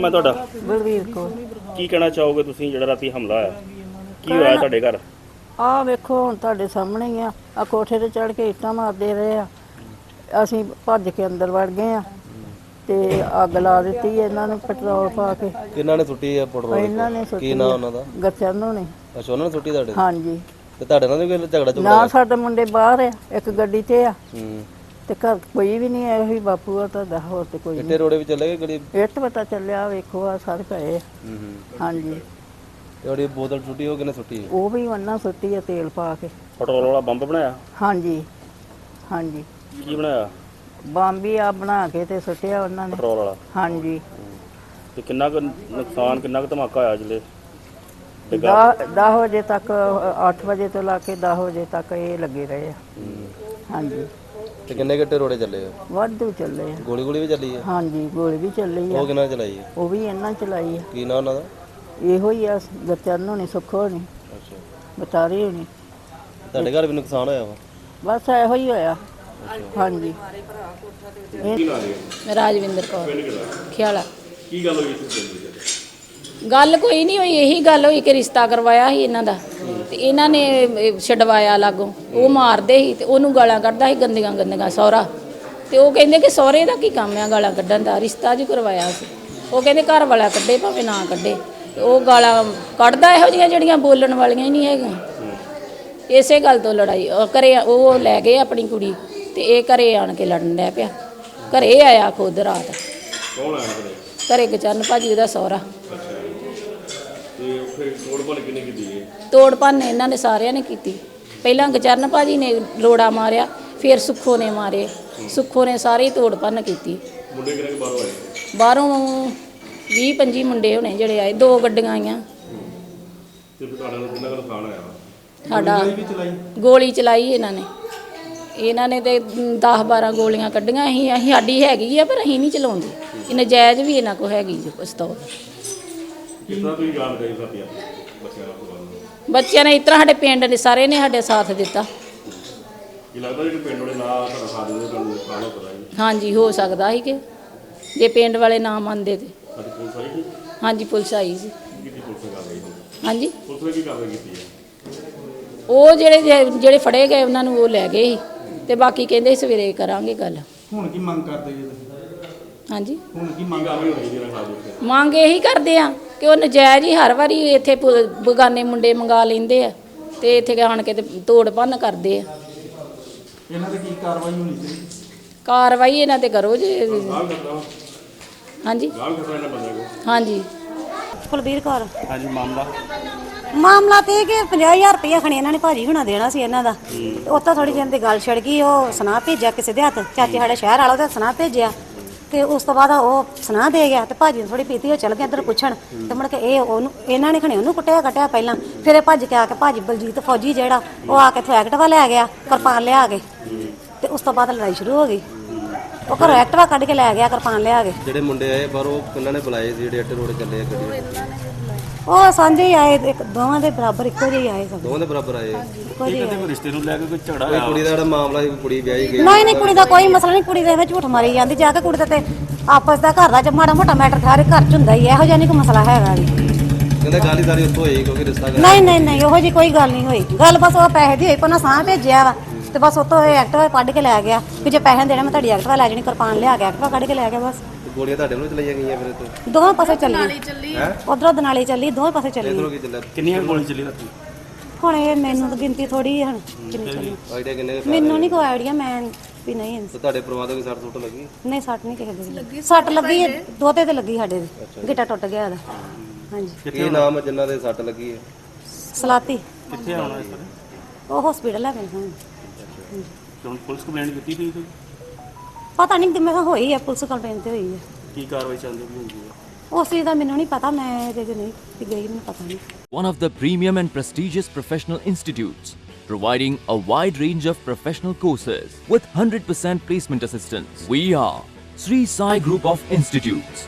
ਨਾਮ ਹੈ ਤੁਹਾਡਾ? ਬਲਵੀਰ ਕੌਰ। ਕੀ ਕਹਿਣਾ ਚਾਹੋਗੇ ਤੁਸੀਂ ਜਿਹੜਾ ਰਾਤੀ ਹਮਲਾ ਹੋਇਆ? ਕੀ ਹੋਇਆ ਤੁਹਾਡੇ ਘਰ? ਆਹ ਵੇਖੋ ਹੁਣ ਤੁਹਾਡੇ ਸਾਹਮਣੇ ਹੀ ਆ। ਆ ਕੋਠੇ ਤੇ ਚੜ ਕੇ ਇੱਟਾਂ ਮਾਰਦੇ ਰਹੇ ਆ। ਅਸੀਂ ਭੱਜ ਕੇ ਅੰਦਰ ਵੜ ਗਏ ਆ ਤੇ ਅੱਗ ਲਾ ਦਿੱਤੀ ਇਹਨਾਂ ਨੂੰ ਪੈਟਰੋਲ ਪਾ ਕੇ। ਕਿਹਨਾਂ ਨੇ ਸੁੱਟੀ ਆ ਪੈਟਰੋਲ ਇਹਨਾਂ ਨੇ ਕੀ ਸੁੱਟੀ ਨਾਂ ਉਹਨਾਂ ਦਾ? ਗੱਚਨ ਨੇ ਅੱਛਾ ਉਹਨਾਂ ਨੇ ਸੁੱਟੀ ਤੁਹਾਡੇ? ਹਾਂਜੀ। ਤੇ ਤੁਹਾਡੇ ਨਾਲ ਵੀ ਕੋਈ ਝਗੜਾ ਝੁਗੜਾ ਨਾ ਸਾਡੇ ਮੁੰਡੇ ਬਾਹਰ ਆ ਇੱਕ ਗੱਡੀ ਤੇ ਆ। ਹੂੰ। ਤੇ ਘਰ ਕੋਈ ਵੀ ਨਹੀਂ ਇਹੋ ਹੀ ਬਾਪੂ ਆ ਤੁਹਾਡਾ ਹੋਰ ਤੇ ਕੋਈ ਇੱਟੇ ਰੋੜੇ ਵੀ ਚੱਲੇ ਗਏ ਗੜੀ ਨਹੀਂ ਇੱਟ ਪਤਾ ਚੱਲਿਆ ਵੇਖੋ ਆ ਸਾਰੇ ਪਏ ਆ। ਹੂੰ ਹੂੰ। ਹਾਂਜੀ। ਤੇ ਉਹਦੀ ਬੋਤਲ ਸੁੱਟੀ ਉਹ ਕਿਨੇ ਸੁੱਟੀ ਉਹ ਵੀ ਉਹਨਾਂ ਸੁੱਟੀ ਆ ਤੇਲ ਪਾ ਕੇ। ਪੈਟਰੋਲ ਵਾਲਾ ਬੰਬ ਬਣਾਇਆ? ਹਾਂਜੀ ਹਾਂਜੀ। ਕੀ ਬਣਾਇਆ? ਬੰਬੀ ਆ ਬਣਾ ਕੇ ਤੇ ਸੁੱਟਿਆ ਉਹਨਾਂ ਨੇ। ਪੈਟਰੋਲ ਵਾਲਾ? ਹਾਂਜੀ। ਤੇ ਕਿੰਨਾ ਕੁ ਨੁਕਸਾਨ ਕਿੰਨਾ ਕੁ ਧਮਾਕਾ ਹੋਇਆ ਜਲੇ 10 ਵਜੇ ਤੱਕ 8 ਵਜੇ ਤੋਂ ਲਾ ਕੇ 10 ਵਜੇ ਤੱਕ ਇਹ ਲੱਗੇ ਰਹੇ ਆ। ਹਾਂਜੀ। ਤੇ ਕਿੰਨੇ ਗੱਟੇ ਰੋੜੇ ਚੱਲੇ ਆ? ਵਾਧੂ ਚੱਲੇ ਆ। ਗੋਲੀ ਗੋਲੀ ਵੀ ਚੱਲੀ ਆ? ਹਾਂਜੀ ਗੋਲੀ ਵੀ ਚੱਲੀ ਆ। ਉਹ ਕਿਹਨਾਂ ਚਲਾਈ ਆ? ਉਹ ਵੀ ਇਹਨਾਂ ਚਲਾਈ ਆ। ਕੀ ਨਾਂ ਉਹਨਾਂ ਦਾ? ਇਹੋ ਹੀ ਆ ਗਚਨ ਹੋਣੀ ਸੁੱਖੋ ਹੋਣੀ। ਅੱਛਾ। ਬਤਾਰੀ ਹੋਣੀ। ਤੁਹਾਡੇ ਘਰ ਵੀ ਨੁਕਸਾਨ ਹੋਇਆ ਵਾ? ਬਸ ਇਹੋ ਹੀ ਹੋਇਆ। ਹਾਂਜੀ। ਰਾਜਵਿੰਦਰ ਕੌਰ। ਖਿਆਲਾ। ਕੀ ਗੱਲ ਹੋਈ ਸੀ ਗੱਲ ਕੋਈ ਨਹੀਂ ਹੋਈ ਇਹੀ ਗੱਲ ਹੋਈ ਕਿ ਰਿਸ਼ਤਾ ਕਰਵਾਇਆ ਸੀ ਇਹਨਾਂ ਦਾ। ਤੇ ਇਹਨਾਂ ਨੇ ਇਹ, ਛਡਵਾਇਆ ਲਾਗੋਂ। ਉਹ ਮਾਰਦੇ ਸੀ ਤੇ ਉਹਨੂੰ ਗਾਲਾਂ ਕੱਢਦਾ ਸੀ ਗੰਦੀਆਂ ਗੰਦੀਆਂ ਸਹੁਰਾ। ਤੇ ਉਹ ਕਹਿੰਦੇ ਕਿ ਸਹੁਰੇ ਦਾ ਕੀ ਕੰਮ ਆ ਗਾਲਾਂ ਕੱਢਣ ਦਾ? ਰਿਸ਼ਤਾ ਜੀ ਕਰਵਾਇਆ ਸੀ। ਉਹ ਕਹਿੰਦੇ ਘਰ ਵਾਲਾ ਕੱਢੇ ਭਾਵੇਂ ਨਾ ਕੱਢੇ। ਤੇ ਉਹ ਗਾਲਾਂ ਕੱਢਦਾ ਇਹੋ ਜਿਹੀਆਂ ਜਿਹੜੀਆਂ ਬੋਲਣ ਵਾਲੀਆਂ ਹੀ ਨਹੀਂ ਹੈਗੀਆਂ। ਇਸੇ ਗੱਲ ਤੋਂ ਲੜਾਈ ਉਹ ਘਰੇ ਉਹ ਲੈ ਗਏ ਆਪਣੀ ਕੁੜੀ ਤੇ ਇਹ ਘਰੇ ਆਣ ਕੇ ਲੜਨ ਲੱਗ ਪਿਆ। ਘਰੇ ਆਇਆ ਖੁਦ ਰਾਤ। ਕੌਣ ਆਇਆ ਕਰੇ ਘਰੇ ਗਚਰਨ ਭਾਜੀ ਉਹਦਾ ਸਹੁਰਾ। ਫਿਰ ਤੋੜ ਭੰਨ ਕਿੰਨੇ ਕੀਤੀ ਹੈ ਤੋੜ ਭੰਨ ਇਹਨਾਂ ਨੇ ਸਾਰਿਆਂ ਨੇ ਕੀਤੀ। ਪਹਿਲਾਂ ਗਚਰਨ ਭਾਜੀ ਨੇ ਲੋੜਾ ਮਾਰਿਆ ਫਿਰ ਸੁੱਖੋ ਨੇ ਮਾਰੇ। ਸੁੱਖੋ ਨੇ ਸਾਰੇ ਹੀ ਤੋੜ ਭੰਨ ਕੀਤੀ। ਮੁੰਡੇ ਬਾਹਰੋਂ ਆਏ? ਬਾਹਰੋਂ 20 25 ਮੁੰਡੇ ਹੋਣੇ ਜਿਹੜੇ ਆਏ ਦੋ ਗੱਡੀਆਂ ਆਈਆਂ। ਤੇ ਫਿਰ ਤੁਹਾਡਾ ਕਿੰਨਾ ਕੁ ਨੁਕਸਾਨ ਹੋਇਆ ਵਾ? ਸਾਡਾ ਗੋਲੀ ਚਲਾਈ? ਇਹਨਾਂ ਨੇ। ਇਹਨਾਂ ਨੇ ਤੇ 10 12 ਗੋਲੀਆਂ ਕੱਢੀਆਂ ਅਸੀਂ ਅਸੀਂ ਸਾਡੀ ਹੈਗੀ ਆ ਪਰ ਅਸੀਂ ਨਹੀਂ ਚਲਾਉਂਦੇ। ਇਹ ਨਜਾਇਜ਼ ਵੀ ਇਹਨਾਂ ਕੋ ਹੈਗੀ ਜੀ ਪਿਸਤੌਲ ਕਿਸ ਤਰ੍ਹਾਂ ਤੁਸੀਂ ਬੱਚਿਆਂ ਨਾਲ ਬੱਚਿਆਂ ਨੇ ਇਸ ਤਰ੍ਹਾਂ ਸਾਡੇ ਪਿੰਡ ਦੇ ਸਾਰੇ ਨੇ ਸਾਡੇ ਸਾਥ ਦਿੱਤਾ। ਕੀ ਲੱਗਦਾ ਜਿਹੜੇ ਪਿੰਡ ਵਾਲੇ ਨਾ ਤੁਹਾਡਾ ਸਾਥ ਦੇ ਤੁਹਾਨੂੰ ਨੁਕਸਾਨ ਹੋ ਸਕਦਾ ਜੀ ਹਾਂਜੀ ਹੋ ਸਕਦਾ ਸੀ ਕਿ ਜੇ ਪਿੰਡ ਵਾਲੇ ਨਾ ਮੰਨਦੇ ਤੇ। ਸਾਡੀ ਪੁਲਿਸ ਆਈ ਸੀ? ਹਾਂਜੀ ਪੁਲਿਸ ਆਈ ਸੀ। ਕੀ ਕੀਤੀ ਪੁਲਿਸ ਨੇ ਕਾਰਵਾਈ ਕੀਤੀ? ਹਾਂਜੀ। ਪੁਲਿਸ ਨੇ ਕੀ ਕਾਰਵਾਈ ਕੀਤੀ ਹੈ? ਉਹ ਜਿਹੜੇ ਜਿਹੜੇ ਫੜੇ ਗਏ ਉਹਨਾਂ ਨੂੰ ਉਹ ਲੈ ਗਏ ਸੀ। ਤੇ ਬਾਕੀ ਕਹਿੰਦੇ ਸਵੇਰੇ ਕਰਾਂਗੇ ਗੱਲ। ਹੁਣ ਕੀ ਮੰਗ ਕਰਦੇ ਜੀ ਤੁਸੀਂ? ਹਾਂਜੀ। ਹੁਣ ਕੀ ਮੰਗ ਕਾਰਵਾਈ ਹੋਣੀ ਜਿਹਨਾਂ ਖਾ ਦਿੱਤੇ ਮੰਗ ਇਹੀ ਕਰਦੇ ਆ ਕਿ ਉਹ ਨਜਾਇਜ਼ ਹੀ ਹਰ ਵਾਰੀ ਇੱਥੇ ਪੁ- ਬਗਾਨੇ ਮੁੰਡੇ ਮੰਗਾ ਲੈਂਦੇ ਆ ਤੇ ਇੱਥੇ ਆਣ ਕੇ ਤੇ ਤੋੜ ਭੰਨ ਕਰਦੇ ਆ। ਇਹਨਾਂ ਤੇ ਕੀ ਕਾਰਵਾਈ ਹੋਣੀ ਚਾਹੀਦੀ? ਕਾਰਵਾਈ ਇਹਨਾਂ ਤੇ ਕਰੋ ਜੀ। ਗਾਲ ਕਰਦਾ ਵਾ ਹਾਂਜੀ। ਗਾਲ ਕਰਦਾ ਇਹਨਾਂ ਬੰਦੇ ਕੋ ਹਾਂਜੀ। ਕੁਲਬੀਰ ਕੌਰ। ਹਾਂਜੀ ਮਾਮਲਾ? ਮਾਮਲਾ ਤੇ ਇਹ ਕਿ 50000 ਰੁਪਇਆ ਖਣੀ ਇਹਨਾਂ ਨੇ ਭਾਜੀ ਹੁਣਾ ਦੇਣਾ ਸੀ ਇਹਨਾਂ ਦਾ। ਤੇ ਉੱਥੋਂ ਥੋੜੀ ਜਿਹੀ ਦੀ ਗੱਲ ਛੜ ਗਈ ਉਹ ਸੁਨਾਹ ਭੇਜਿਆ ਕਿਸੇ ਦੇ ਹੱਥ। ਚਾਚੇ ਸਾਡੇ ਸ਼ਹਿਰ ਵਾਲਾ ਉਹਦਾ ਸੁਨਾਹ ਭੇਜਿਆ। ਤੇ ਉਸ ਤੋਂ ਬਾਅਦ ਉਹ ਸੁਣਾ ਦੇ ਗਿਆ ਤੇ ਭਾਜੀ ਨੂੰ ਥੋੜੀ ਪੀਤੀ, ਉਹ ਚਲ ਗਿਆ ਇੱਧਰ ਪੁੱਛਣ ਤੇ ਮੁੜ ਕੇ ਇਹ ਉਹਨੂੰ, ਇਹਨਾਂ ਨੇ ਖਣੇ ਉਹਨੂੰ ਕੁੱਟਿਆ, ਕੱਟਿਆ ਪਹਿਲਾਂ। ਫਿਰ ਇਹ ਭੱਜ ਕੇ ਆ ਕੇ ਭਾਜੀ ਬਲਜੀਤ ਫੌਜੀ ਜਿਹੜਾ, ਉਹ ਆ ਕੇ ਐਕਟਿਵਾ ਲੈ ਗਿਆ, ਕਿਰਪਾਨ ਲਿਆ ਕੇ। ਤੇ ਉਸ ਤੋਂ ਬਾਅਦ ਲੜਾਈ ਸ਼ੁਰੂ ਹੋ ਗਈ। ਉਹ ਘਰੋਂ ਐਕਟਿਵਾ ਕੱਢ ਕੇ ਲੈ ਗਿਆ ਕਿਰਪਾਨ ਲਿਆ ਕੇ। ਜਿਹੜੇ ਮੁੰਡੇ ਆਏ ਪਰ ਉਹ ਕਿੰਨਾਂ ਨੇ ਬੁਲਾਏ ਸੀ ਜਿਹੜੇ ਇੱਟੇ ਰੋੜੇ ਚੱਲੇ ਆ ਗੱਡੀ ਉਹ ਸਾਂਝੇ ਹੀ ਆਏ ਇੱਕ ਦੋਵਾਂ ਦੇ ਬਰਾਬਰ ਇੱਕੋ ਜਿਹੇ ਹੀ ਆਏ ਸਭ ਦੋਵਾਂ ਦੇ ਬਰਾਬਰ ਆਏ। ਇੱਕੋ ਜਿਹੇ ਆਏ। ਰਿਸ਼ਤੇ ਨੂੰ ਲੈ ਕੇ ਕੋਈ ਝਗੜਾ ਕੋਈ ਕੁੜੀ ਦਾ ਜਿਹੜਾ ਮਾਮਲਾ ਸੀ ਕੋਈ ਕੁੜੀ ਵਿਆਹੀ ਗਈ। ਨਹੀਂ ਨਹੀਂ ਕੁੜੀ ਦਾ ਕੋਈ ਮਸਲਾ ਨਹੀਂ ਕੁੜੀ ਦੇ ਵਿੱਚ ਝੂਠ ਮਾਰੀ ਜਾਂਦੀ ਜਾ ਕੇ ਕੁੜੀ ਦਾ ਤੇ ਆਪਸ ਦਾ ਘਰ ਦਾ ਜੇ ਮਾੜਾ ਮੋਟਾ ਮੈਟਰ ਸਾਰੇ ਘਰ ਚ ਹੁੰਦਾ ਹੀ ਹੈ, ਇਹੋ ਜਿਹਾ ਨਹੀਂ ਕੋਈ ਮਸਲਾ ਹੈਗਾ ਵੀ ਕਹਿੰਦੇ ਗਾਲੀ ਸਾਰੀ ਉੱਥੋਂ ਹੋਈ ਕਿਉਂਕਿ ਰਿਸ਼ਤਾ ਕਰ ਨਹੀਂ ਨਹੀਂ ਨਹੀਂ ਉਹੋ ਜੀ ਕੋਈ ਗੱਲ ਨਹੀਂ ਹੋਈ। ਗੱਲ ਬਸ ਉਹ ਪੈਸੇ ਦੀ ਹੋਈ ਕੋਨਾ ਸਾਹ ਭੇਜਿਆ ਵਾ। ਤੇ ਬਸ ਉਤੋਂ ਇਹ ਐਕਟਿਵਾ ਕੱਢ ਕੇ ਲੈ ਗਿਆ। ਕਿ ਜੇ ਪੈਸੇ ਦੇਣੇ ਮੈਂ ਤੁਹਾਡੀ ਐਕਟਿਵਾ ਲੈ ਜਾਣੀ ਕਿਰਪਾਨ ਲਿਆ ਕੇ ਐਕਟਿਵਾ ਕੱਢ ਕੇ ਲੈ ਗਿਆ ਬਸ। ਗੋਲੀਆਂ ਤੁਹਾਡੇ ਨੂੰ ਚਲਾਈਆਂ ਗਈਆਂ ਫਿਰ ਇੱਥੇ ਦੋਵੇਂ ਪਾਸੇ ਚੱਲੀ। ਉਧਰੋਂ ਦਨਾਲੀ ਚੱਲੀ ਦੋਵੇਂ ਪਾਸੇ ਚੱਲੀ। ਇਧਰੋਂ ਕੀ ਚੱਲਿਆ? ਕਿੰਨੀਆਂ ਗੋਲੀ ਚੱਲੀ ਰਾਤੀ? ਹੁਣ ਇਹ ਮੈਨੂੰ ਤਾਂ ਗਿਣਤੀ ਥੋੜੀ ਹੈ ਹੁਣ ਕਿੰਨੀ ਚੱਲੀ। ਆਈਡੀਆ ਕਿੰਨੇ ਕੁ ਮੈਨੂੰ ਨਹੀਂ ਕੋਈ ਆਈਡੀਆ ਮੈਂ ਵੀ ਨਹੀਂ। ਤੇ ਤੁਹਾਡੇ ਪਰਿਵਾਰ ਦੇ ਕੋਈ ਸੱਟ ਸੁੱਟ ਲੱਗੀ? ਨਹੀਂ ਸੱਟ ਨਹੀਂ ਕਿਸੇ ਦੀ ਲੱਗੀ ਸੱਟ ਲੱਗੀ ਹੈ ਦੋਤੇ ਤੇ ਲੱਗੀ ਸਾਡੇ ਦੇ। ਗਿੱਟਾ ਟੁੱਟ ਗਿਆ ਇਹਦਾ ਹਾਂਜੀ। ਕੀ ਨਾਮ ਹੈ ਜਿਨ੍ਹਾਂ ਦੇ ਸੱਟ ਲੱਗੀ ਹੈ? ਸਲਾਤੀ। ਕਿੱਥੇ ਆਉਣਾ ਇਸ ਉਹ ਹਸਪੀਟਲ ਲੈ ਗਏ ਸਨ ਹੁਣ ਪੁਲਿਸ ਕੰਪਲੇਂਟ ਕੀਤੀ ਤੁਸੀਂ ਕੋਈ? ਪਤਾ ਨਹੀਂ ਕਿ ਮੈਂ ਕਿਹਾ ਹੋਈ ਹੈ ਪੁਲਿਸ ਕੰਪਲੇਂਟ ਤੇ ਹੋਈ ਹੈ ਕੀ ਕਾਰਵਾਈ ਚੱਲਦੀ ਵੀ ਹੁੰਦੀ ਹੈ ਉਸ ਚੀਜ਼ ਦਾ ਮੈਨੂੰ ਨਹੀਂ ਪਤਾ ਮੈਂ ਜੇ ਨਹੀਂ ਕਿ ਗਈ ਮੈਨੂੰ ਪਤਾ ਨਹੀਂ one of the premium and prestigious professional institutes, providing a wide range of professional courses with 100% placement assistance. We are Sri Sai Group of Institutes,